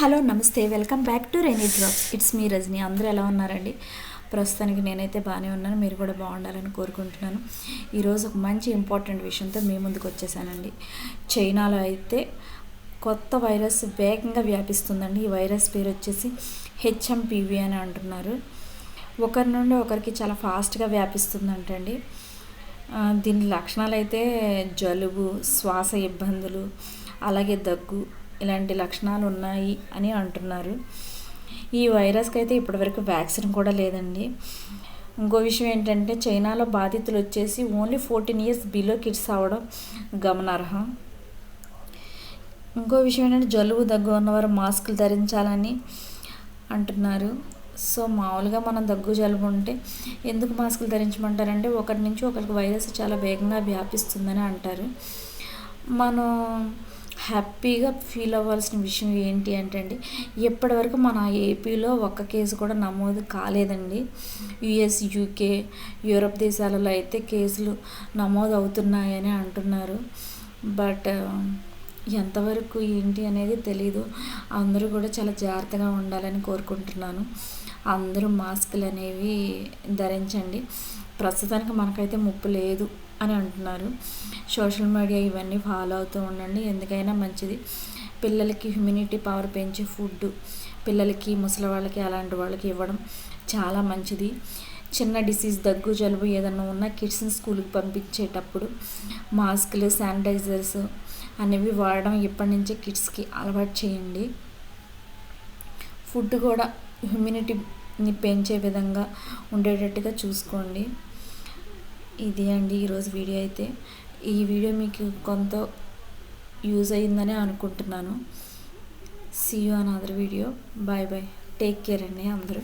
Hello namaste. Welcome back to rainy drops. It's me Rajani. అందరూ ఎలా ఉన్నారండి? ప్రస్తుతానికి నేనైతే బాగానే ఉన్నాను. మీరు కూడా బాగుండాలని కోరుకుంటున్నాను. ఈరోజు ఒక మంచి ఇంపార్టెంట్ విషయంతో మీ ముందుకు వచ్చేసానండి. చైనాలో అయితే కొత్త వైరస్ వేగంగా వ్యాపిస్తుందండి. ఈ వైరస్ పేరు వచ్చేసి హెచ్ఎంపివి అని అంటున్నారు. ఒకరి నుండి ఒకరికి చాలా ఫాస్ట్గా వ్యాపిస్తుందంటండి. దీని లక్షణాలు అయితే జలుబు శ్వాస ఇబ్బందులు అలాగే దగ్గు ఇలాంటి లక్షణాలు ఉన్నాయి అని అంటున్నారు. ఈ వైరస్కి అయితే ఇప్పటివరకు వ్యాక్సిన్ కూడా లేదండి. ఇంకో విషయం ఏంటంటే చైనాలో బాధితులు వచ్చేసి only fourteen years below kids అవ్వడం గమనార్హం. ఇంకో విషయం ఏంటంటే జలుబు దగ్గు ఉన్నవారు మాస్కులు ధరించాలని అంటున్నారు. సో మామూలుగా మనం దగ్గు జలుబు ఉంటే ఎందుకు మాస్కులు ధరించమంటారంటే ఒకరి నుంచి ఒకరికి వైరస్ చాలా వేగంగా వ్యాపిస్తుందని అంటారు. మనం హ్యాపీగా ఫీల్ అవ్వాల్సిన విషయం ఏంటి అంటే అండి ఇప్పటివరకు మన ఏపీలో ఒక్క కేసు కూడా నమోదు కాలేదండి. యుఎస్ యూకే యూరప్ దేశాలలో అయితే కేసులు నమోదు అవుతున్నాయని అంటున్నారు. బట్ ఎంతవరకు ఏంటి అనేది తెలీదు. అందరూ కూడా చాలా జాగ్రత్తగా ఉండాలని కోరుకుంటున్నాను. అందరూ మాస్కులు అనేవి ధరించండి. ప్రస్తుతానికి మనకైతే ముప్పు లేదు అని అంటున్నారు. సోషల్ మీడియా ఇవన్నీ ఫాలో అవుతూ ఉండండి. ఎందుకైనా మంచిది. పిల్లలకి హ్యూమినిటీ పవర్ పెంచే ఫుడ్ పిల్లలకి ముసలి వాళ్ళకి అలాంటి వాళ్ళకి ఇవ్వడం చాలా మంచిది. చిన్న డిసీజ్ దగ్గు జలుబు ఏదన్నా ఉన్నా కిడ్స్ని స్కూల్కి పంపించేటప్పుడు మాస్కులు శానిటైజర్స్ అనేవి వాడడం ఇప్పటి నుంచే కిడ్స్కి అలవాటు చేయండి. ఫుడ్ కూడా హ్యూమినిటీని పెంచే విధంగా ఉండేటట్టుగా చూసుకోండి. ఇది అండి ఈరోజు వీడియో అయితే. ఈ వీడియో మీకు కొంత యూజ్ అయిందని అనుకుంటున్నాను. See you another video bye bye take care అండి అందరూ.